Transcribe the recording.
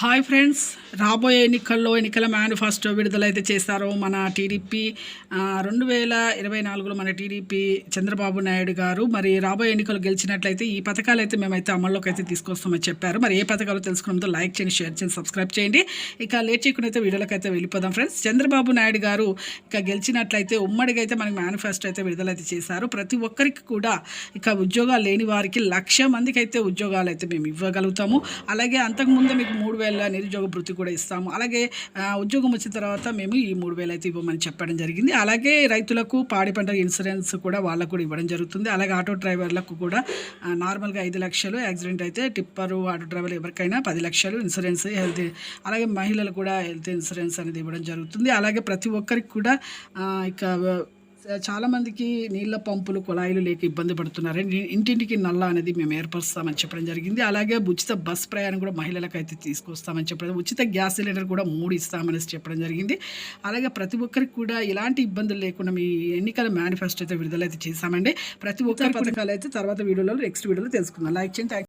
Hi friends రాబోయే ఎన్నికల్లో ఎన్నికల మేనిఫెస్టో విడుదలైతే చేశారో మన టీడీపీ రెండు వేల ఇరవై నాలుగులో మన టీడీపీ చంద్రబాబు నాయుడు గారు. మరి రాబోయే ఎన్నికలు గెలిచినట్లయితే ఈ పథకాలు అయితే మేమైతే అమల్లోకి అయితే తీసుకొస్తామని చెప్పారు. మరి ఏ పథకాలు తెలుసుకున్నదో లైక్ చేయండి షేర్ చేయండి సబ్స్క్రైబ్ చేయండి. ఇక లేట్ చేయకుండా అయితే వీడియోలోకి అయితే వెళ్ళిపోదాం ఫ్రెండ్స్. చంద్రబాబు నాయుడు గారు ఇక గెలిచినట్లయితే ఉమ్మడిగా అయితే మనకి మేనిఫెస్టో అయితే విడుదలైతే చేశారు. ప్రతి ఒక్కరికి కూడా ఇక ఉద్యోగాలు లేని వారికి లక్ష మందికి అయితే ఉద్యోగాలు అయితే మేము ఇవ్వగలుగుతాము. అలాగే అంతకుముందు మీకు మూడు వేల నిరుద్యోగ వృత్తి కూడా ఇస్తాము. అలాగే ఉద్యోగం వచ్చిన తర్వాత మేము ఈ మూడు వేలు అయితే ఇవ్వమని చెప్పడం జరిగింది. అలాగే రైతులకు పాడి పంట ఇన్సూరెన్స్ కూడా వాళ్ళకు కూడా ఇవ్వడం జరుగుతుంది. అలాగే ఆటో డ్రైవర్లకు కూడా నార్మల్గా ఐదు లక్షలు యాక్సిడెంట్ అయితే టిప్పరు ఆటో డ్రైవర్ ఎవరికైనా పది లక్షలు ఇన్సూరెన్స్ హెల్త్ అలాగే మహిళలు కూడా హెల్త్ ఇన్సూరెన్స్ అనేది ఇవ్వడం జరుగుతుంది. అలాగే ప్రతి ఒక్కరికి కూడా ఇక చాలా మందికి నీళ్ళ పంపులు కుళాయిలు లేక ఇబ్బంది పడుతున్నారు. ఇ- ఇంటింటికి నల్ల అనేది మేము ఏర్పరుస్తామని చెప్పడం జరిగింది. అలాగే ఉచిత బస్ ప్రయాణం కూడా మహిళలకు అయితే తీసుకొస్తామని చెప్పడం ఉచిత గ్యాస్ సిలిండర్ కూడా మూడు ఇస్తామని చెప్పడం జరిగింది. అలాగే ప్రతి ఒక్కరికి కూడా ఎలాంటి ఇబ్బందులు లేకుండా మీ ఎన్నికల మేనిఫెస్టో అయితే విడుదలైతే చేశామండి. ప్రతి ఒక్కరి పథకాలు అయితే తర్వాత వీడియోలో నెక్స్ట్ వీడియోలో తెలుసుకుందాం. లైక్ చేయండి